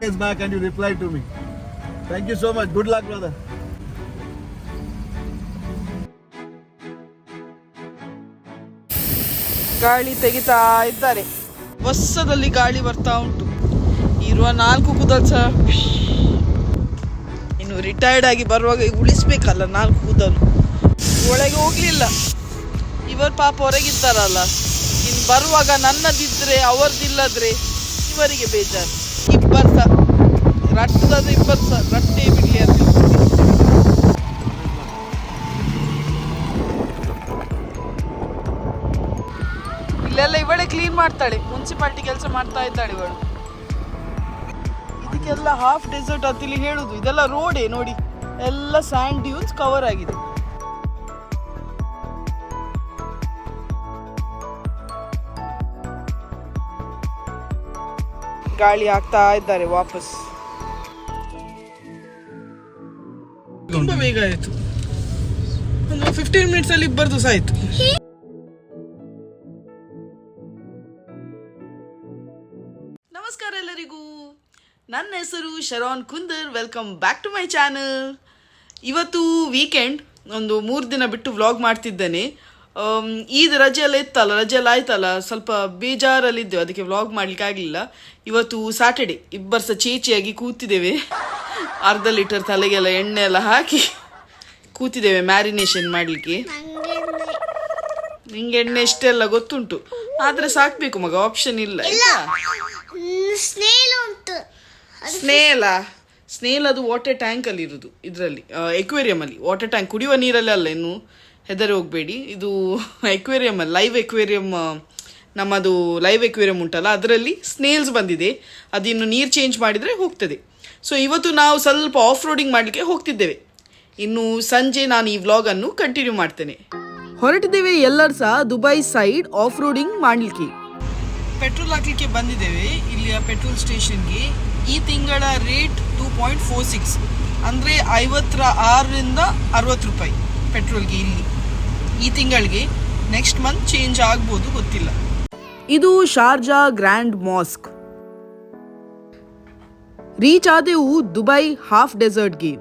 days back and you replied to me. Thank you so much. Good luck, brother. ಗಾಳಿ ತೆಗಿತಾ ಇದ್ದಾರೆ. ವರ್ಷದಲ್ಲಿ ಗಾಳಿ ಬರ್ತಾ ಉಂಟು. ಇರುವ ನಾಲ್ಕು ಕೂದಲು ಸಹ. ಇನ್ನು ರಿಟೈರ್ಡ್ ಆಗಿ ಬರುವಾಗ ಉಳಿಸ್ಬೇಕಲ್ಲ ನಾಲ್ಕು ಕೂದಲು. ಒಳಗೆ ಹೋಗ್ಲಿಲ್ಲ. ಇವರು ಪಾಪ ಹೊರಗಿದ್ದಾರಲ್ಲ. ಇನ್ನು ಬರುವಾಗ ನನ್ನದಿದ್ರೆ ಅವರದಿಲ್ಲದ್ರೆ ಇವರಿಗೆ ಬೇಜಾರು. ಇಬ್ಬರು ರಟ್ಟದಾದ್ರೆ ಇಬ್ಬರು ಸಹ ರಟ್ಟಿ ಬಿಡ್ಲಿ ಅಂತ ಇಲ್ಲೆಲ್ಲ ಇವಳೆ ಕ್ಲೀನ್ ಮಾಡ್ತಾಳೆ. ಮುನ್ಸಿಪಾಲ್ಟಿ ಕೆಲಸ ಮಾಡ್ತಾ ಇದ್ದಾಳೆ ಇವಳು. ಇದಕ್ಕೆಲ್ಲ ಹಾಫ್ ಡೆಸರ್ಟ್ ಅಂತ ಇಲ್ಲಿ ಹೇಳುದು. ಇದೆಲ್ಲ ರೋಡೇ ನೋಡಿ. ಎಲ್ಲ ಸ್ಯಾಂಡ್ ಡ್ಯೂನ್ಸ್ ಕವರ್ ಆಗಿದೆ. ಗಾಳಿ ಆಗ್ತಾ ಇದ್ದಾರೆ ವಾಪಸ್. ತುಂಬಾ ಬೇಗ ಆಯ್ತು. ಒಂದು ಫಿಫ್ಟೀನ್ ಮಿನಿಟ್ಸ್ ಅಲ್ಲಿ ಸಹ ಆಯಿತು. ನಮಸ್ಕಾರ ಎಲ್ಲರಿಗೂ. ನನ್ನ ಹೆಸರು Sharon Kunder. Welcome back to my channel ಇವತ್ತು ವೀಕೆಂಡ್ ಒಂದು ಮೂರು ದಿನ ಬಿಟ್ಟು ವ್ಲಾಗ್ ಮಾಡ್ತಿದ್ದೇನೆ. ಈದ್ ರಜೆ ಎಲ್ಲ ಇತ್ತಲ್ಲ ರಜೆ ಎಲ್ಲ ಆಯ್ತಲ್ಲ ಸ್ವಲ್ಪ ಬೇಜಾರಲ್ಲಿದ್ದೆವು ಅದಕ್ಕೆ ವ್ಲಾಗ್ ಮಾಡ್ಲಿಕ್ಕೆ ಆಗಲಿಲ್ಲ ಇವತ್ತು ಸ್ಯಾಟರ್ಡೆ ಇಬ್ಬರು ಸಹ ಚೇಚಿಯಾಗಿ ಕೂತಿದ್ದೇವೆ. ಅರ್ಧ ಲೀಟರ್ ತಲೆಗೆಲ್ಲ ಎಣ್ಣೆ ಎಲ್ಲ ಹಾಕಿ ಕೂತಿದ್ದೇವೆ ಮ್ಯಾರಿನೇಷನ್ ಮಾಡಲಿಕ್ಕೆ. ನಿಂಗೆ ಎಣ್ಣೆ ಇಷ್ಟೆಲ್ಲ ಗೊತ್ತುಂಟು? ಆದ್ರೆ ಸಾಕ್ಬೇಕು ಮಗ ಆಪ್ಷನ್ ಇಲ್ಲ ಸ್ನೇಲ್ ಉಂಟು. ಸ್ನೇಲ ಅದು ವಾಟರ್ ಟ್ಯಾಂಕ್ ಅಲ್ಲಿ ಇರುದು ಇದರಲ್ಲಿ. ಎಕ್ವೇರಿಯಂ ಅಲ್ಲಿ. ವಾಟರ್ ಟ್ಯಾಂಕ್ ಕುಡಿಯುವ ನೀರಲ್ಲಿ ಅಲ್ಲ ಇನ್ನು. ಹೆದರಿ ಹೋಗಬೇಡಿ. ಇದು ಎಕ್ವೇರಿಯಂ ಅಲ್ಲಿ ಲೈವ್ ಎಕ್ವೇರಿಯಂ ನಮ್ಮದು ಲೈವ್ ಎಕ್ವೇರಿಯಂ ಉಂಟಲ್ಲ ಅದರಲ್ಲಿ ಸ್ನೇಲ್ಸ್ ಬಂದಿದೆ. ಅದಿನ್ನು ನೀರು ಚೇಂಜ್ ಮಾಡಿದರೆ ಹೋಗ್ತದೆ. ಸೊ ಇವತ್ತು ನಾವು ಸ್ವಲ್ಪ ಆಫ್ ರೋಡಿಂಗ್ ಮಾಡಲಿಕ್ಕೆ ಹೋಗ್ತಿದ್ದೇವೆ. ಇನ್ನು ಸಂಜೆ ನಾನು ಈ ವ್ಲಾಗನ್ನು ಕಂಟಿನ್ಯೂ ಮಾಡ್ತೇನೆ. ಹೊರಟಿದ್ದೇವೆ ಎಲ್ಲರೂ ಸಹ ದುಬೈ ಸೈಡ್ ಆಫ್ ರೋಡಿಂಗ್ ಮಾಡಲಿಕ್ಕೆ. ಪೆಟ್ರೋಲ್ ಹಾಕ್ಲಿಕ್ಕೆ ಬಂದಿದ್ದೇವೆ. ಇಲ್ಲಿಯ ಪೆಟ್ರೋಲ್ ಸ್ಟೇಷನ್ಗೆ ಈ ತಿಂಗಳ rate two point four six ಅಂದರೆ ಐವತ್ತರ ಆರರಿಂದ ಅರವತ್ತು ರೂಪಾಯಿ ಪೆಟ್ರೋಲ್ಗೆ ಇಲ್ಲಿ. ಈ ತಿಂಗಳಿಗೆ ನೆಕ್ಸ್ಟ್ ಮಂತ್ ಚೇಂಜ್ ಆಗ್ಬೋದು ಗೊತ್ತಿಲ್ಲ. ಇದು ಶಾರ್ಜಾ ಗ್ರ್ಯಾಂಡ್ ಮಾಸ್ಕ್. ರೀಚ್ ಆದೆವು ದುಬೈ ಹಾಫ್ ಡೆಸರ್ಟ್ಗೆ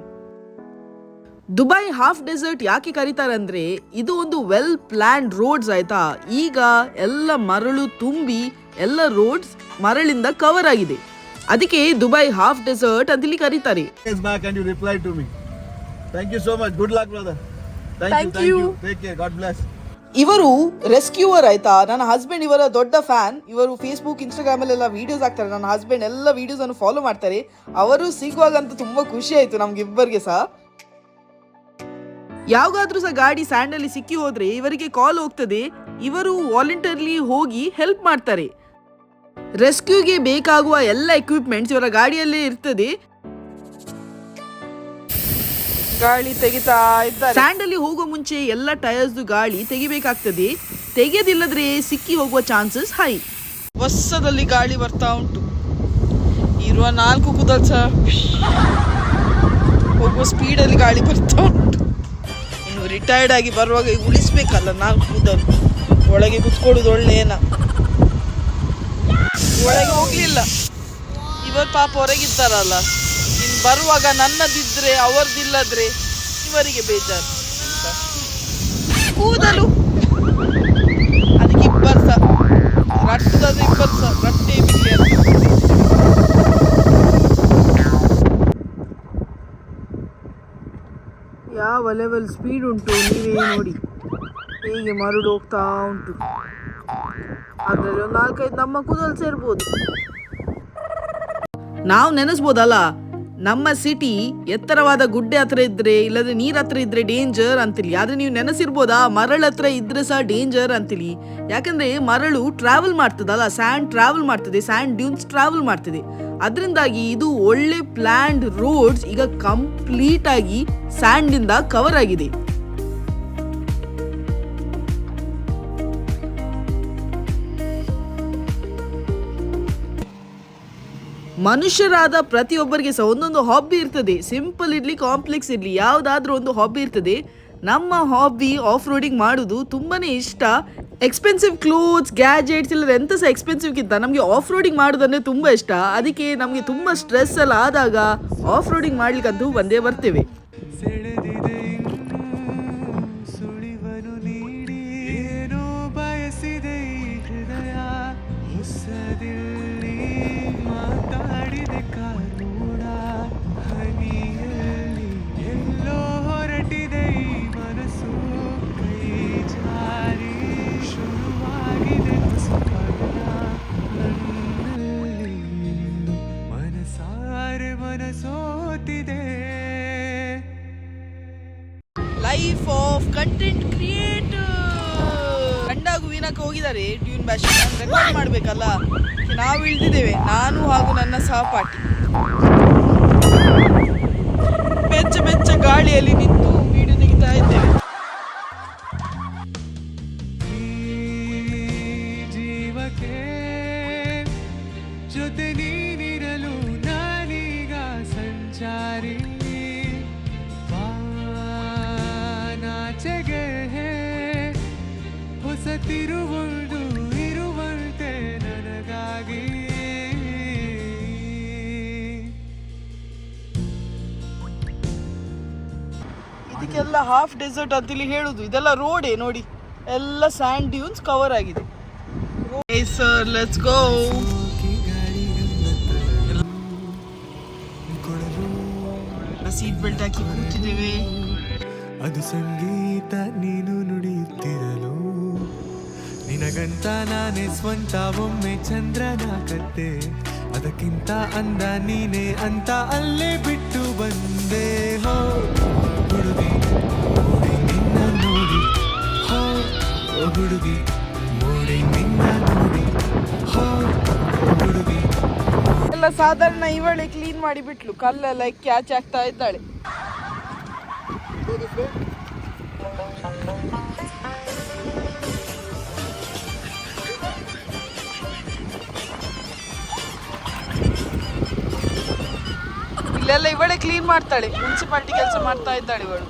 ದುಬೈ ಹಾಫ್ ಡೆಸರ್ಟ್ ಯಾಕೆ ಕರೀತಾರಂದ್ರೆ ಇದು ಒಂದು ವೆಲ್ ಪ್ಲಾನ್ಡ್ ರೋಡ್ಸ್ ಆಯ್ತಾ ಈಗ ಎಲ್ಲ ಮರಳು ತುಂಬಿ ಎಲ್ಲ ರೋಡ್ಸ್ ಮರಳಿಂದ ಕವರ್ ಆಗಿದೆ ಅದಕ್ಕೆ ದುಬೈ ಹಾಫ್ ಡೆಸರ್ಟ್ ಅಂತ ಇಲ್ಲಿ ಕರೀತಾರೆ. Thank you so much. Good luck, brother. Thank, Thank you. Thank you. you. Take care. God bless. ಇವರು ರೆಸ್ಕ್ಯೂವರ್ ಆಯ್ತಾ? ನನ್ನ ಹಸ್ಬೆಂಡ್ ಇವರ ದೊಡ್ಡ ಫ್ಯಾನ್ ಇವರು ಫೇಸ್ಬುಕ್ ಇನ್ಸ್ಟಾಗ್ರಾಮ್ ಎಲ್ಲ ವಿಡಿಯೋಸ್ ಹಾಕ್ತಾರೆ. ನನ್ನ ಹಸ್ಬೆಂಡ್ ಎಲ್ಲ ವಿಡಿಯೋಸ್ ಅನ್ನು ಫಾಲೋ ಮಾಡ್ತಾರೆ. ಅವರು ಸಿಗುವಾಗಂತೂ ತುಂಬಾ ಖುಷಿ ಆಯ್ತು ನಮ್ಗೆ ಇಬ್ಬರಿಗೆ ಸಹ. ಯಾವಾಗಾದ್ರೂ ಸಹ ಗಾಡಿ ಸ್ಯಾಂಡಲ್ಲಿ ಸಿಕ್ಕಿ ಹೋದ್ರೆ ಇವರಿಗೆ ಕಾಲ್ ಹೋಗ್ತದೆ. ಇವರು ವಾಲಂಟರ್ಲಿ ಹೋಗಿ ಹೆಲ್ಪ್ ಮಾಡ್ತಾರೆ. ರೆಸ್ಕ್ಯೂಗೆ ಬೇಕಾಗುವ ಎಲ್ಲ ಎಕ್ವಿಪ್ಮೆಂಟ್ಸ್ ಇವರ ಗಾಡಿಯಲ್ಲೇ ಇರ್ತದೆ. ಗಾಳಿ ತೆಗಿತಾ ಇದ್ದಾರೆ. ಸ್ಯಾಂಡಲ್ಲಿ ಹೋಗುವ ಮುಂಚೆ ಎಲ್ಲ ಟೈರ್ಸ್ ಗಾಳಿ ತೆಗಿಬೇಕಾಗ್ತದೆ. ತೆಗೆದಿಲ್ಲದ್ರೆ ಸಿಕ್ಕಿ ಹೋಗುವ ಚಾನ್ಸಸ್ ಹೈ ಹೊಸದಲ್ಲಿ ಗಾಳಿ ಬರ್ತಾ ಉಂಟು. ಇರುವ ನಾಲ್ಕು ಕುದಲ್ ಸಹ. ಹೋಗುವ ಸ್ಪೀಡಲ್ಲಿ ಗಾಳಿ ಬರ್ತಾ ಉಂಟು. ಇನ್ನು ರಿಟೈರ್ಡ್ ಆಗಿ ಬರುವಾಗ ಉಳಿಸ್ಬೇಕಲ್ಲ ನಾಲ್ಕು ಕೂದಲು. ಒಳಗೆ ಕುತ್ಕೊಳ್ಳೋದು ಒಳ್ಳೆಯನ. ಒಳಗೆ ಹೋಗ್ಲಿಲ್ಲ. ಇವರು ಪಾಪ ಹೊರಗಿದ್ದಾರಲ್ಲ. ಇನ್ನು ಬರುವಾಗ ನನ್ನದಿದ್ರೆ ಅವರದಿಲ್ಲದ್ರೆ ಇವರಿಗೆ ಬೇಜಾರು. ಕೂದಲು. ಅದಕ್ಕೆ ಇಬ್ಬರು ಸಹ ರಟ್ಟದ ಇಬ್ಬರು ಸಹ ರಟ್ಟೆ ಯಾವ ಲೆವೆಲ್ ಸ್ಪೀಡ್ ಉಂಟು ನೀವೇ ನೋಡಿ. ಹೇಗೆ ಮರಳು ಹೋಗ್ತಾ ಉಂಟು. ಅದರಲ್ಲಿ ಒಂದು ನಾಲ್ಕೈದು ನಮ್ಮ ಕೂದಲು ಸೇರ್ಬೋದು. ನಾವು ನೆನೆಸ್ಬೋದಲ್ಲ? ನಮ್ಮ ಸಿಟಿ ಎತ್ತರವಾದ ಗುಡ್ಡೆ ಹತ್ರ ಇದ್ರೆ, ಇಲ್ಲದ್ರೆ ನೀರ್ ಹತ್ರ ಇದ್ರೆ ಡೇಂಜರ್ ಅಂತಿಲಿ. ಆದ್ರೆ ನೀವು ನೆನೆಸಿರ್ಬೋದಾ? ಮರಳ ಹತ್ರ ಇದ್ರೆ ಸಹ ಡೇಂಜರ್ ಅಂತಿಲಿ. ಯಾಕಂದ್ರೆ ಮರಳು ಟ್ರಾವೆಲ್ ಮಾಡ್ತದಲ್ಲ ಸ್ಯಾಂಡ್ ಟ್ರಾವೆಲ್ ಮಾಡ್ತದೆ ಸ್ಯಾಂಡ್ ಡ್ಯೂನ್ಸ್ ಟ್ರಾವೆಲ್ ಮಾಡ್ತದೆ. ಅದರಿಂದಾಗಿ ಇದು ಒಳ್ಳೆ ಪ್ಲ್ಯಾಂಡ್ ರೋಡ್ಸ್ ಈಗ ಕಂಪ್ಲೀಟ್ ಆಗಿ ಸ್ಯಾಂಡ್ ಇಂದ ಕವರ್ ಆಗಿದೆ. ಮನುಷ್ಯರಾದ ಪ್ರತಿಯೊಬ್ಬರಿಗೆ ಸಹ ಒಂದೊಂದು ಹಾಬಿ ಇರ್ತದೆ. ಸಿಂಪಲ್ ಇರಲಿ ಕಾಂಪ್ಲೆಕ್ಸ್ ಇರಲಿ, ಯಾವುದಾದ್ರೂ ಒಂದು ಹಾಬಿ ಇರ್ತದೆ. ನಮ್ಮ ಹಾಬಿ ಆಫ್ ರೋಡಿಂಗ್ ಮಾಡೋದು ತುಂಬಾ ಇಷ್ಟ. ಎಕ್ಸ್ಪೆನ್ಸಿವ್ ಕ್ಲೋತ್ಸ್ ಗ್ಯಾಜೆಟ್ಸ್ ಇಲ್ಲದೆ ಎಂತ ಸಹ ಎಕ್ಸ್ಪೆನ್ಸಿವ್ಗಿಂತ ನಮಗೆ ಆಫ್ ರೋಡಿಂಗ್ ಮಾಡೋದಂದ್ರೆ ತುಂಬ ಇಷ್ಟ. ಅದಕ್ಕೆ ನಮಗೆ ತುಂಬ ಸ್ಟ್ರೆಸ್ ಎಲ್ಲ ಆದಾಗ ಆಫ್ ರೋಡಿಂಗ್ ಮಾಡ್ಲಿಕ್ಕಂತೂ ಬಂದೇ ಬರ್ತೇವೆ. ಬಯಸಿದೆ ಹೃದಯ ಮನಸೋತಿದೆ ಲೈಫ್ ಆಫ್ ಕಂಟೆಂಟ್ ಕ್ರಿಯೇಟ್ ಗಂಡಾಗು ವೀನಕ್ಕೆ ಹೋಗಿದ್ದಾರೆ ಟ್ಯೂನ್ ಬ್ಯಾಶ್ ರೆಕಾರ್ಡ್ ಮಾಡಬೇಕಲ್ಲ? ನಾವು ಇಳ್ದಿದ್ದೇವೆ, ನಾನು ಹಾಗೂ ನನ್ನ ಸಹಪಾಠಿ. ಬೆಚ್ಚ ಬೆಚ್ಚ ಗಾಳಿಯಲ್ಲಿ ನಿಂತು ವಿಡಿಯೋ ತೆಗಿತಾ ಇದ್ದೇವೆ. ಇದಕ್ಕೆಲ್ಲ ಹಾಫ್ ಡೆಸರ್ಟ್ ಅಂತ ಇಲ್ಲಿ ಹೇಳುದು. ಇದೆಲ್ಲ ರೋಡೇ ನೋಡಿ. ಎಲ್ಲ ಸ್ಯಾಂಡ್ ಡ್ಯೂನ್ಸ್ ಕವರ್ ಆಗಿದೆ. Sir let's go seat belt ಹಾಕಿ ಕೂತಿದ್ದೇವೆ. ಅದು ಸಂಗೀತ ನೀನು ನುಡಿಯುತ್ತಿರಲು. ನಿನಗಂತ ನಾನೇ ಸ್ವಂತ, ಒಮ್ಮೆ ಚಂದ್ರನ ಕತ್ತೆ. ಅದಕ್ಕಿಂತ ಅಂದ ನೀನೇ ಅಂತ ಅಲ್ಲೇ ಬಿಟ್ಟು ಬಂದೆ. ಹೋ. ಮೋಡಿ ನಿನ್ನ ನೋಡಿ ಎಲ್ಲ ಸಾಧಾರಣ ಇವಳೆ ಕ್ಲೀನ್ ಮಾಡಿ ಬಿಟ್ಲು. ಕಲ್ಲೆಲ್ಲ ಕ್ಯಾಚ್ ಆಗ್ತಾ ಇದ್ದಾಳೆ. ಇಲ್ಲೆಲ್ಲ ಇವಳೆ ಕ್ಲೀನ್ ಮಾಡ್ತಾಳೆ. ಮುನ್ಸಿಪಾಲ್ಟಿ ಕೆಲಸ ಮಾಡ್ತಾ ಇದ್ದಾಳೆ ಇವಳು.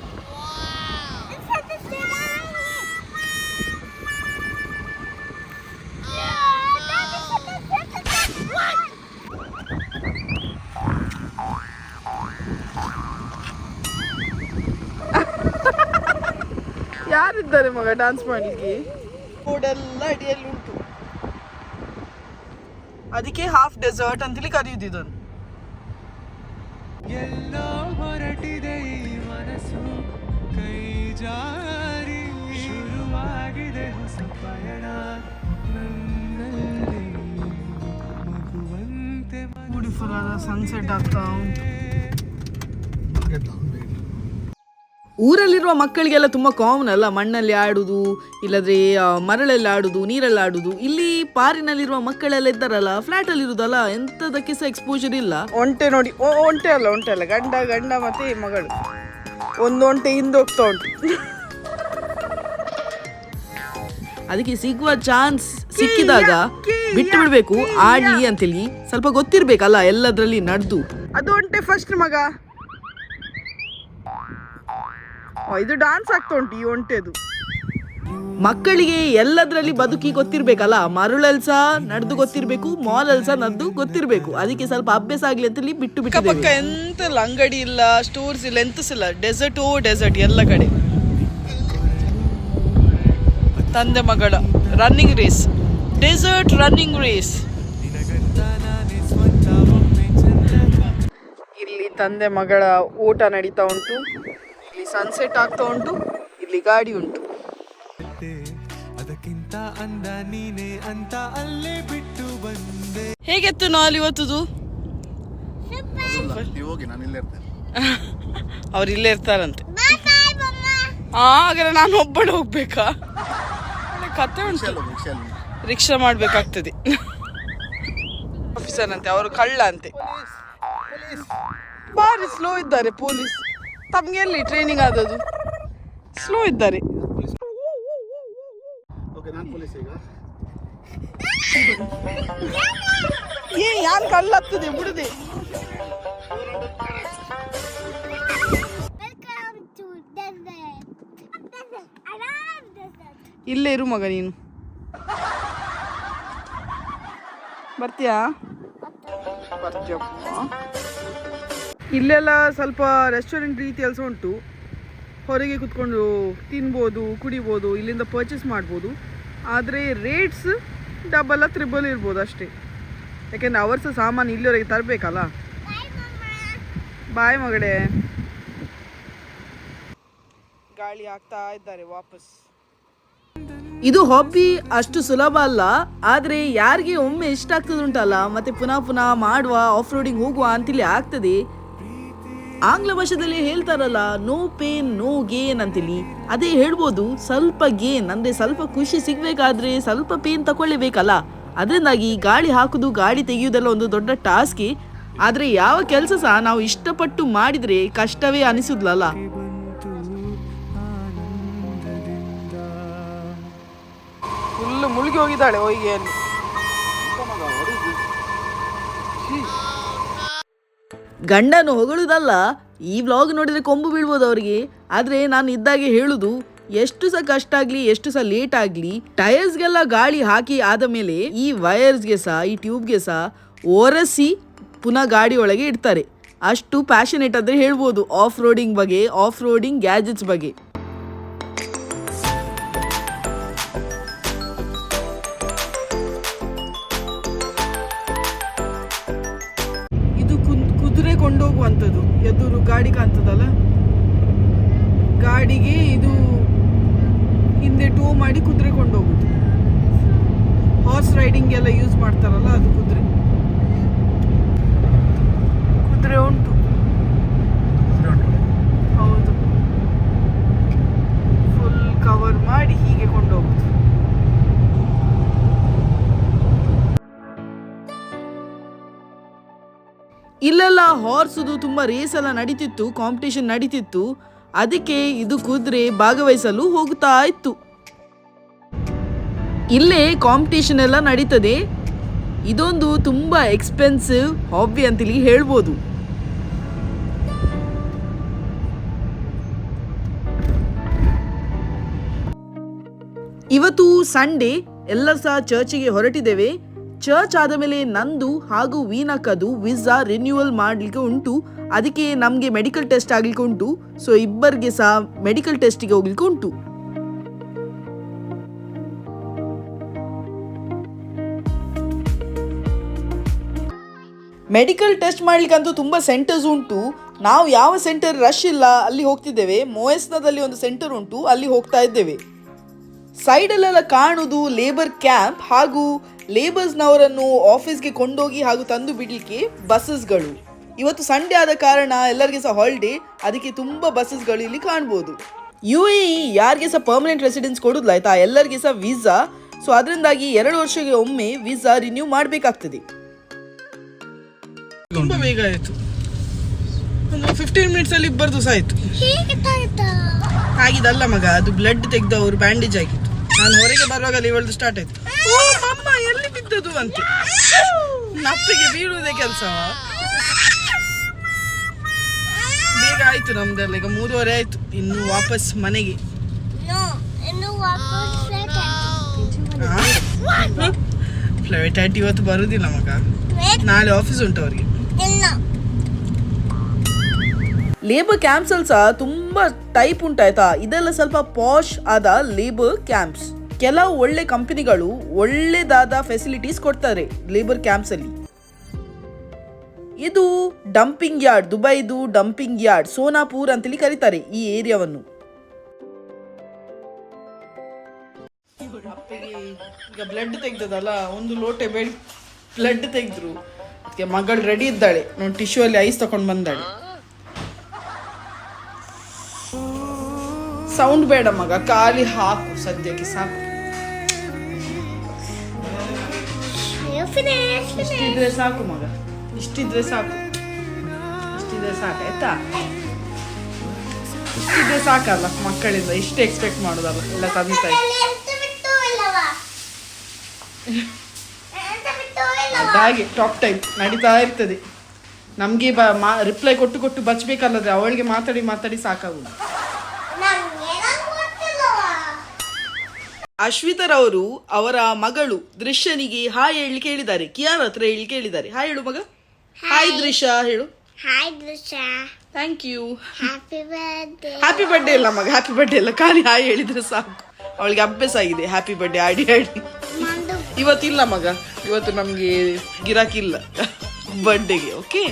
ಯಾರಿದ್ದಾರೆ ಮಗ ಡಾನ್ಸ್ ಮಾಡಲಿಕ್ಕೆ. ರೋಡೆಲ್ಲ ಅಡಿಯಲ್ಲಿ ಉಂಟು. ಅದಕ್ಕೆ ಹಾಫ್ ಡೆಸರ್ಟ್ ಅಂತೇಳಿ ಕರೆಯುದು ಇದನ್ನು ಎಲ್ಲೋ ಹೊರಟಿದೆ ಈ ಮನಸ್ಸು ಕೈ ಜಾರಿ ಶುರುವಾಗಿದೆ ಹೊಸ ಪಯಣ. ನನ್ನಲ್ಲಿ ಮಗುವಂತೆ ಬ್ಯೂಟಿಫುಲ್ ಆದ ಸನ್ಸೆಟ್ ಆಗ್ತಾ ಉಂಟು. ಊರಲ್ಲಿರುವ ಮಕ್ಕಳಿಗೆಲ್ಲ ತುಂಬ ಕಾಮನ್ ಅಲ್ಲ? ಮಣ್ಣಲ್ಲಿ ಆಡುದು ಇಲ್ಲದ್ರೆ ಮರಳಲ್ಲಿ ಆಡುದು ನೀರಲ್ಲಿ ಆಡುದು. ಇಲ್ಲಿ ಪಾರಿನಲ್ಲಿರುವ ಮಕ್ಕಳೆಲ್ಲ ಇದ್ದಾರಲ್ಲ ಫ್ಲಾಟ್ ಅಲ್ಲಿ ಇರುದಲ್ಲ ಎಂತದಕ್ಕೆ ಸಹ ಎಕ್ಸ್ಪೋಜರ್ ಇಲ್ಲ? ಒಂಟೆ ನೋಡಿ ಒಂಟೆ ಅಲ್ಲ ಒಂಟೆ ಅಲ್ಲ. ಗಂಡ ಗಂಡ ಮತ್ತೆ ಮಗಳು. ಒಂದು ಒಂಟೆ ಹಿಂದೆ ಹೋಗ್ತಾ ಉಂಟು. ಅದಕ್ಕೆ ಸಿಗುವ ಚಾನ್ಸ್ ಸಿಕ್ಕಿದಾಗ ಬಿಟ್ಟು ಬಿಡ್ಬೇಕು ಆಡಿ ಅಂತೇಳಿ. ಸ್ವಲ್ಪ ಗೊತ್ತಿರ್ಬೇಕಲ್ಲ ಎಲ್ಲದ್ರಲ್ಲಿ ನಡೆದು. ಅದು ಒಂಟೆ ಫಸ್ಟ್ ಮಗ. ಇದು ಡಾನ್ಸ್ ಆಗ್ತಾ ಉಂಟು ಈ ಒಂಟೆದು. ಮಕ್ಕಳಿಗೆ ಎಲ್ಲದರಲ್ಲಿ ಬದುಕಿ ಗೊತ್ತಿರ್ಬೇಕಲ್ಲ ಮರಳಲ್ಲಿ ಸಹ ನಡೆದು ಗೊತ್ತಿರ್ಬೇಕು ಮಾಲಲ್ಲಿ ಸಹ ನಡೆದು ಗೊತ್ತಿರ್ಬೇಕು. ಅದಕ್ಕೆ ಸ್ವಲ್ಪ ಅಭ್ಯಾಸ ಆಗ್ಲಿ ಅಂತೇಳಿ ಬಿಟ್ಟು ಬಿಟ್ಟು ಪಕ್ಕ ಎಂತ ಇಲ್ಲ ಅಂಗಡಿ ಇಲ್ಲ ಸ್ಟೋರ್ಸ್ ಇಲ್ಲ ಎಂತಸ್ ಇಲ್ಲ ಡೆಸರ್ಟ್ ಓ ಡೆಸರ್ಟ್ ಎಲ್ಲ ಕಡೆ. ತಂದೆ ಮಗಳ running race desert running race ಇಲ್ಲಿ ತಂದೆ ಮಗಳ ಓಟ ನಡೀತಾ ಉಂಟು. ಸನ್ಸೆಟ್ ಆಗ್ತಾ ಉಂಟು. ಇಲ್ಲಿ ಗಾಡಿ ಉಂಟು. ಅದಕ್ಕಿಂತ ಅಂದ ನೀನೆ ಅಂತ ಅಲ್ಲೇ ಬಿಟ್ಟು ಬಂದೆ. ಹೇಗೆತ್ತು ನಾಲ್ ಇವತ್ತದು? ನೀವು ಹೋಗಿ ನಾನು ಇಲ್ಲೇ ಇರ್ತೇನೆ. ಅವ್ರು ಇಲ್ಲೇ ಇರ್ತಾರಂತೆ. ಹಾಗಾದ್ರೆ ನಾನು ಒಬ್ಬಳು ಹೋಗ್ಬೇಕಾ? ಕತೆ ಉಂಟು. ರಿಕ್ಷಾ ಮಾಡ್ಬೇಕಾಗ್ತದೆ. ಆಫೀಸರ್ ಅಂತೆ ಅವರು ಕಳ್ಳ ಅಂತೆ. ಬಾರಿ ಸ್ಲೋ ಇದ್ದಾರೆ ಪೊಲೀಸ್. ತಮ್ಗೆ ಎಲ್ಲಿ ಟ್ರೈನಿಂಗ್ ಆದದ್ದು? ಸ್ಲೋ ಇದ್ದಾರೆ. ಏ ಯಾರು ಕಳ್ಳತ್ತದೆ ಬಿಡದೆ. ಇಲ್ಲೇ ಇರು ಮಗ ನೀನು. ಬರ್ತೀಯಾ? ಬರ್ತೀಯಪ್ಪ. ಇಲ್ಲೆಲ್ಲ ಸ್ವಲ್ಪ ರೆಸ್ಟೋರೆಂಟ್ ರೀತಿಯಲ್ಲಿ ಸಹ ಉಂಟು. ಹೊರಗೆ ಕುತ್ಕೊಂಡು ತಿನ್ಬೋದು, ಕುಡಿಬೋದು, ಇಲ್ಲಿಂದ ಪರ್ಚೇಸ್ ಮಾಡ್ಬೋದು. ಆದರೆ ರೇಟ್ಸ್ ಡಬಲ್ ತ್ರಿಬಲ್ ಇರ್ಬೋದು ಅಷ್ಟೇ. ಯಾಕೆಂದ್ರೆ ಅವರ್ಸ ಸಾಮಾನು ಇಲ್ಲಿವರೆಗೆ ತರಬೇಕಲ್ಲ. ಬಾಯ್ ಮಗಡೆ ಗಾಳಿ ಆಗ್ತಾ ಇದ್ದಾರೆ ವಾಪಸ್. ಇದು ಹಾಬಿ ಅಷ್ಟು ಸುಲಭ ಅಲ್ಲ. ಆದರೆ ಯಾರಿಗೆ ಒಮ್ಮೆ ಇಷ್ಟ ಆಗ್ತದೆ ಉಂಟಲ್ಲ ಮತ್ತೆ ಪುನಃ ಪುನಃ ಮಾಡುವ ಆಫ್ ರೋಡಿಂಗ್ ಹೋಗುವ ಅಂತೇಳಿ ಆಗ್ತದೆ. ಆಂಗ್ಲ ಭಾಷೆದಲ್ಲಿ ಹೇಳ್ತಾರಲ್ಲ ನೋ ಪೇನ್ ನೋ ಗೇನ್ ಅಂತೇಳಿ ಅದೇ ಹೇಳ್ಬೋದು ಸ್ವಲ್ಪ ಗೇನ್ ಅಂದ್ರೆ ಸ್ವಲ್ಪ ಖುಷಿ ಸಿಗಬೇಕಾದ್ರೆ ಸ್ವಲ್ಪ ಪೇನ್ ತಕೊಳ್ಳೇಬೇಕಲ್ಲ. ಅದರಿಂದಾಗಿ ಗಾಳಿ ಹಾಕುದು ಗಾಡಿ ತೆಗೆಯುವುದೆಲ್ಲ ಒಂದು ದೊಡ್ಡ ಟಾಸ್ಕಿ. ಆದ್ರೆ ಯಾವ ಕೆಲಸ ಸಹ ನಾವು ಇಷ್ಟಪಟ್ಟು ಮಾಡಿದ್ರೆ ಕಷ್ಟವೇ ಅನಿಸುದ್ಲಲ್ಲ. ಫುಲ್ ಮುಳುಗಿ ಹೋಗಿದ್ದಾಳೆ ಹೊಯ್ಗೆಯಲ್ಲಿ ಗಂಡನು ಹೊಗಳುದಲ್ಲ, ಈ ವ್ಲಾಗ್ ನೋಡಿದ್ರೆ ಕೊಂಬು ಬೀಳ್ಬೋದು ಅವರಿಗೆ. ಆದರೆ ನಾನು ಇದ್ದಾಗೆ ಹೇಳುದು, ಎಷ್ಟು ಸಹ ಕಷ್ಟ ಆಗ್ಲಿ, ಎಷ್ಟು ಸಹ ಲೇಟ್ ಆಗ್ಲಿ, ಟೈರ್ಸ್ಗೆಲ್ಲ ಗಾಳಿ ಹಾಕಿ ಆದ ಮೇಲೆ ಈ ವೈರ್ಸ್ಗೆ ಸಹ, ಈ ಟ್ಯೂಬ್ಗೆ ಸಹ ಒರೆಸಿ ಪುನಃ ಗಾಡಿ ಒಳಗೆ ಇಡ್ತಾರೆ. ಅಷ್ಟು ಪ್ಯಾಷನೇಟ್ ಅಂದರೆ ಹೇಳ್ಬೋದು ಆಫ್ ರೋಡಿಂಗ್ ಬಗ್ಗೆ ಆಫ್ ರೋಡಿಂಗ್ ಗ್ಯಾಜೆಟ್ಸ್ ಬಗ್ಗೆ. ಕುದುರೆ ಕೊಂಡೋಗುವಂಥದ್ದು ಎದುರು ಗಾಡಿ ಕಾಣ್ತದಲ್ಲ? ಗಾಡಿಗೆ ಇದು ಹಿಂದೆ ಟೂ ಮಾಡಿ ಕುದುರೆ ಕೊಂಡೋಗುದು ಹಾರ್ಸ್ ರೈಡಿಂಗ್ ಎಲ್ಲ ಯೂಸ್ ಮಾಡ್ತಾರಲ್ಲ ಅದು ಕುದುರೆ. ಕುದುರೆ ಉಂಟು. ಹೌದು. ಫುಲ್ ಕವರ್ ಮಾಡಿ ಹೀಗೆ ಕೊಂಡೋಗುದು ಇಲ್ಲೆಲ್ಲ ಹಾರ್ಸುದು ತುಂಬ ರೇಸ್ ಎಲ್ಲ ನಡೀತಿತ್ತು ಕಾಂಪಿಟೇಷನ್ ನಡೀತಿತ್ತು. ಅದಕ್ಕೆ ಇದು ಕುದುರೆ ಭಾಗವಹಿಸಲು ಹೋಗ್ತಾ ಇತ್ತು. ಇಲ್ಲೇ ಕಾಂಪಿಟೇಷನ್ ಎಲ್ಲ ನಡೀತದೆ. ಇದೊಂದು ತುಂಬ ಎಕ್ಸ್ಪೆನ್ಸಿವ್ ಹಾಬಿ ಅಂತೇಳಿ ಹೇಳ್ಬೋದು. ಇವತ್ತು ಸಂಡೇ ಎಲ್ಲ ಸಹ ಚರ್ಚಿಗೆ ಹೊರಟಿದ್ದೇವೆ. ಚರ್ಚ್ ಆದ ಮೇಲೆ ನಂದು ಹಾಗೂ ವೀನಾಕದು ವಿಸಾ ರಿನ್ಯೂವಲ್ ಮಾಡಲಿಕ್ಕೆ ಉಂಟು. ಅದಕ್ಕೆ ನಮಗೆ ಮೆಡಿಕಲ್ ಟೆಸ್ಟ್ ಆಗಲಿಕ್ಕೆ ಉಂಟು. ಸೊ ಇಬ್ಬರಿಗೆ ಸಹ ಮೆಡಿಕಲ್ ಟೆಸ್ಟಿಗೆ ಹೋಗ್ಲಿಕ್ಕೆ ಉಂಟು. ಮೆಡಿಕಲ್ ಟೆಸ್ಟ್ ಮಾಡ್ಲಿಕ್ಕಂತೂ ತುಂಬ ಸೆಂಟರ್ಸ್ ಉಂಟು. ನಾವು ಯಾವ ಸೆಂಟರ್ ರಶ್ ಇಲ್ಲ, ಅಲ್ಲಿ ಹೋಗ್ತಿದ್ದೇವೆ. ಮೋಯಸ್ನದಲ್ಲಿ ಒಂದು ಸೆಂಟರ್ ಉಂಟು, ಅಲ್ಲಿ ಹೋಗ್ತಾ ಇದ್ದೇವೆ. ಸೈಡಲ್ಲೆಲ್ಲ ಕಾಣುವುದು ಲೇಬರ್ ಕ್ಯಾಂಪ್ ಹಾಗೂ ಲೇಬರ್ಸ್ನವರನ್ನು ಆಫೀಸ್ಗೆ ಕೊಂಡೋಗಿ ಹಾಗೂ ತಂದು ಬಿಡಲಿಕ್ಕೆ ಬಸ್ಸಸ್ಗಳು. ಇವತ್ತು ಸಂಡೇ ಆದ ಕಾರಣ ಎಲ್ಲರಿಗೆ ಸಹ ಹಾಲಿಡೇ ಅದಕ್ಕೆ ತುಂಬ ಬಸ್ಸಸ್ಗಳು ಇಲ್ಲಿ ಕಾಣ್ಬೋದು. ಯು ಎ ಯಾರಿಗೆ ಸಹ ಪರ್ಮನೆಂಟ್ ರೆಸಿಡೆನ್ಸ್ ಕೊಡುದಿಲ್ಲ ಆಯ್ತಾ? ಎಲ್ಲರಿಗೆ ಸಹ ವೀಸಾ ಸೊ ಅದರಿಂದಾಗಿ ಎರಡು ವರ್ಷಕ್ಕೆ ಒಮ್ಮೆ ವೀಸಾ ರಿನ್ಯೂ ಮಾಡಬೇಕಾಗ್ತದೆ. ತುಂಬ ಬೇಗ ಆಯಿತು. ಒಂದು ಫಿಫ್ಟೀನ್ ಮಿನಿಟ್ಸಲ್ಲಿ ಇಬ್ಬರದು ಸಹ ಆಯಿತು. ಹೀಗೆ ತಾಯ್ತಾ ಆಗಿದಲ್ಲ ಮಗ ಅದು ಬ್ಲಡ್ ತೆಗೆದು ಅವರು ಬ್ಯಾಂಡೇಜ್ ಆಗಿತ್ತು ನಾನು ಹೊರಗೆ ಬರುವಾಗ ಇವಳದು ಸ್ಟಾರ್ಟ್ ಆಯ್ತು. ಓ ಅಮ್ಮ ಎಲ್ಲಿ ಬಿದ್ದದು ಅಂತ? ನಪ್ಪಿಗೆ ಬೀಳುವುದೇ ಕೆಲಸ? ಬೇಗ ಆಯ್ತು ನಮ್ದೆಲ್ಲ ಈಗ ಮೂರುವರೆ ಆಯ್ತು. ಇನ್ನು ವಾಪಸ್ ಮನೆಗೆ. ಫ್ಲೈಟ್ ಆಯ್ತು. ಇವತ್ತು ಬರುದಿಲ್ಲ ಮಗ. ನಾಳೆ ಆಫೀಸ್ ಉಂಟು ಅವ್ರಿಗೆ. ಲೇಬರ್ ಕ್ಯಾಂಪ್ಸ್ ಅಲ್ಲಿ ಸಹ ತುಂಬಾ ಟೈಪ್ ಉಂಟಾಯ್ತಾ ಇದೆಲ್ಲ ಸ್ವಲ್ಪ ಪಾಶ್ ಆದ ಲೇಬರ್ ಕ್ಯಾಂಪ್ಸ್ ಕೆಲವು ಒಳ್ಳೆ ಕಂಪನಿಗಳು ಒಳ್ಳೆದಾದ ಫೆಸಿಲಿಟೀಸ್ ಕೊಡ್ತಾರೆ ಲೇಬರ್ ಕ್ಯಾಂಪ್ಸ್ ಅಲ್ಲಿ. ಇದು ಡಂಪಿಂಗ್ ಯಾರ್ಡ್ ದುಬೈದು ಡಂಪಿಂಗ್ ಯಾರ್ಡ್ ಸೋನಾಪುರ್ ಅಂತೇಳಿ ಕರೀತಾರೆ ಈ ಏರಿಯಾವನ್ನು ಈಗ ಬ್ಲಡ್ ತೆಗ್ದದಲ್ಲ, ಒಂದು ಲೋಟೆ ಬೆಳ್ ಬ್ಲಡ್ ತೆಗೆದ್ರು. ಅದಕ್ಕೆ ಮಗಳು ರೆಡಿ ಇದ್ದಾಳೆ. ನೋಡಿ ಟಿಶ್ಯೂ ಅಲ್ಲಿ ಐಸ್ ತಗೊಂಡು ಬಂದಾಳೆ. ಸೌಂಡ್ ಬೇಡ ಮಗ ಖಾಲಿ ಹಾಕು ಸದ್ಯಕ್ಕೆ ಸಾಕು. ಇಷ್ಟಿದ್ರೆ ಸಾಕು ಮಗ ಇಷ್ಟಿದ್ರೆ ಸಾಕು. ಇಷ್ಟಿದ್ರೆ ಸಾಕು ಆಯ್ತಾ? ಇಷ್ಟಿದ್ರೆ ಸಾಕಲ್ಲ ಮಕ್ಕಳಿಂದ ಇಷ್ಟು ಎಕ್ಸ್ಪೆಕ್ಟ್ ಮಾಡೋದಲ್ಲ ಎಲ್ಲ ತಂದೆ ತಾಯಿ ಹಾಗೆ ಟಾಪ್ ಟೈಮ್ ನಡೀತಾ ಇರ್ತದೆ. ನಮಗೆ ಬ ಮಾ ರಿಪ್ಲೈ ಕೊಟ್ಟು ಕೊಟ್ಟು ಬಚ್ಬೇಕಲ್ಲದ್ರೆ ಅವಳಿಗೆ ಮಾತಾಡಿ ಮಾತಾಡಿ ಸಾಕಾಗುದು ಅಶ್ವಿತರವರು ಅವರ ಮಗಳು ದೃಶ್ಯನಿಗೆ ಹಾಯ್ ಹೇಳಿ ಕೇಳಿದ್ದಾರೆ. ಕಿಯಾರ ಹತ್ರ ಹೇಳಿ ಕೇಳಿದ್ದಾರೆ. ಹಾಯ್ ಹೇಳು ಮಗ. ಹಾಯ್ ದೃಶ್ಯ ಹೇಳು. Hi Drishya. Thank you happy birthday happy birthday ಇಲ್ಲ ಮಗ. ಹ್ಯಾಪಿ ಬರ್ಡೇ ಇಲ್ಲ ಖಾಲಿ ಹಾಯ್ ಹೇಳಿದ್ರೆ ಸಾಕು. ಅವಳಿಗೆ ಅಭ್ಯಾಸ ಆಗಿದೆ. ಹ್ಯಾಪಿ ಬರ್ಡೇ ಆಡಿ ಆಡಿ. ಇವತ್ತಿಲ್ಲ ಮಗ. ಇವತ್ತು ನಮಗೆ ಗಿರಾಕಿಲ್ಲ. ಬರ್ಡೇಗೆ ಓಕೆ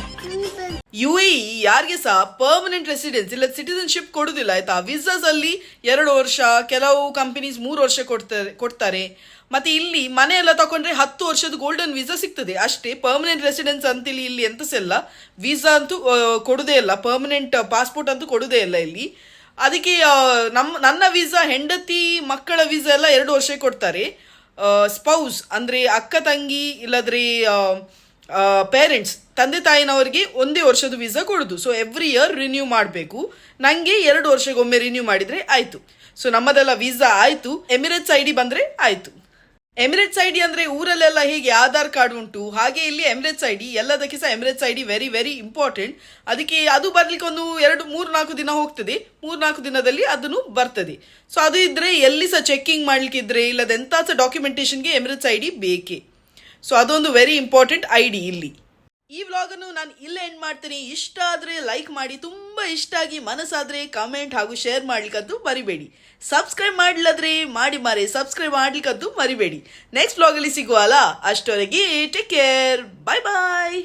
ಯು ಎ ಯಾರಿಗೆ ಸಹ ಪರ್ಮನೆಂಟ್ ರೆಸಿಡೆನ್ಸ್ ಇಲ್ಲ ಸಿಟಿಸನ್ಶಿಪ್ ಕೊಡುದಿಲ್ಲ, ಆಯ್ತಾ? ವಿಸಾಸ್ ಅಲ್ಲಿ ಎರಡು ವರ್ಷ, ಕೆಲವು ಕಂಪನೀಸ್ ಮೂರು ವರ್ಷ ಕೊಡ್ತಾರೆ ಕೊಡ್ತಾರೆ. ಮತ್ತೆ ಇಲ್ಲಿ ಮನೆ ಎಲ್ಲ ತಕೊಂಡ್ರೆ ಹತ್ತು ವರ್ಷದ ಗೋಲ್ಡನ್ ವೀಸಾ ಸಿಗ್ತದೆ. ಅಷ್ಟೇ ಪರ್ಮನೆಂಟ್ ರೆಸಿಡೆನ್ಸ್ ಅಂತ ಇಲ್ಲಿ ಎಂತಸೆಲ್ಲ ವೀಸಾ ಅಂತೂ ಕೊಡುದೇ ಇಲ್ಲ. ಪರ್ಮನೆಂಟ್ ಪಾಸ್ಪೋರ್ಟ್ ಅಂತೂ ಕೊಡುದೇ ಇಲ್ಲ ಇಲ್ಲಿ. ಅದಕ್ಕೆ ನಮ್ಮ ನನ್ನ ವೀಸಾ ಹೆಂಡತಿ, ಮಕ್ಕಳ ವೀಸಾ ಎಲ್ಲ ಎರಡು ವರ್ಷ ಕೊಡ್ತಾರೆ. ಸ್ಪೌಸ್ ಅಂದ್ರೆ ಅಕ್ಕ, ತಂಗಿ, ಇಲ್ಲದ್ರೆ ಪೇರೆಂಟ್ಸ್ ತಂದೆ ತಾಯಿನವರಿಗೆ ಒಂದೇ ವರ್ಷದ ವೀಸಾ ಕೊಡೋದು. ಸೊ ಎವ್ರಿ ಇಯರ್ ರಿನ್ಯೂ ಮಾಡಬೇಕು. ನನಗೆ ಎರಡು ವರ್ಷಕ್ಕೊಮ್ಮೆ ರಿನ್ಯೂ ಮಾಡಿದರೆ ಆಯಿತು. ಸೊ ನಮ್ಮದೆಲ್ಲ ವೀಸಾ ಆಯಿತು. ಎಮಿರೇಟ್ಸ್ ಐ ಡಿ ಬಂದರೆ ಆಯಿತು. ಎಮಿರೇಟ್ಸ್ ಐ ಡಿ ಅಂದರೆ ಊರಲ್ಲೆಲ್ಲ ಹೀಗೆ ಆಧಾರ್ ಕಾರ್ಡ್ ಉಂಟು. ಹಾಗೆ ಇಲ್ಲಿ ಎಮಿರೇಟ್ಸ್ ಐ ಡಿ ಎಲ್ಲದಕ್ಕೆ ಸಹ Emirates I D very very important ಅದಕ್ಕೆ ಅದು ಬರಲಿಕ್ಕೆ ಒಂದು ಎರಡು, ಮೂರು, ನಾಲ್ಕು ದಿನ ಹೋಗ್ತದೆ. ಮೂರು, ನಾಲ್ಕು ದಿನದಲ್ಲಿ ಅದನ್ನು ಬರ್ತದೆ. ಸೊ ಅದು ಇದ್ರೆ ಎಲ್ಲಿ ಸಹ ಚೆಕ್ಕಿಂಗ್ ಮಾಡಲಿಕ್ಕಿದ್ರೆ ಇಲ್ಲದ ಎಂತ ಸಹ ಡಾಕ್ಯುಮೆಂಟೇಷನ್ಗೆ ಎಮಿರೇಟ್ಸ್ ಐ ಡಿ ಬೇಕೇ. ಸೊ ಅದೊಂದು ವೆರಿ ಇಂಪಾರ್ಟೆಂಟ್ ಐ ಡಿ ಇಲ್ಲಿ. ಈ ವ್ಲಾಗನ್ನು ನಾನು ಇಲ್ಲೇ ಎಂಡ್ ಮಾಡ್ತೀನಿ. ಇಷ್ಟ ಆದರೆ ಲೈಕ್ ಮಾಡಿ, ತುಂಬ ಇಷ್ಟ ಆಗಿ ಮನಸ್ಸಾದರೆ ಕಮೆಂಟ್ ಹಾಗೂ ಶೇರ್ ಮಾಡ್ಲಿಕ್ಕದ್ದು ಮರಿಬೇಡಿ. ಸಬ್ಸ್ಕ್ರೈಬ್ ಮಾಡಲಾದ್ರೆ ಮಾಡಿ ಮಾರೆ ಸಬ್ಸ್ಕ್ರೈಬ್ ಮಾಡ್ಲಿಕ್ಕಂತೂ ಮರಿಬೇಡಿ. ನೆಕ್ಸ್ಟ್ ವ್ಲಾಗಲ್ಲಿ ಸಿಗುವಲ್ಲ ಅಷ್ಟೊರೆಗೆ ಟೇಕ್ ಕೇರ್ ಬಾಯ್ ಬಾಯ್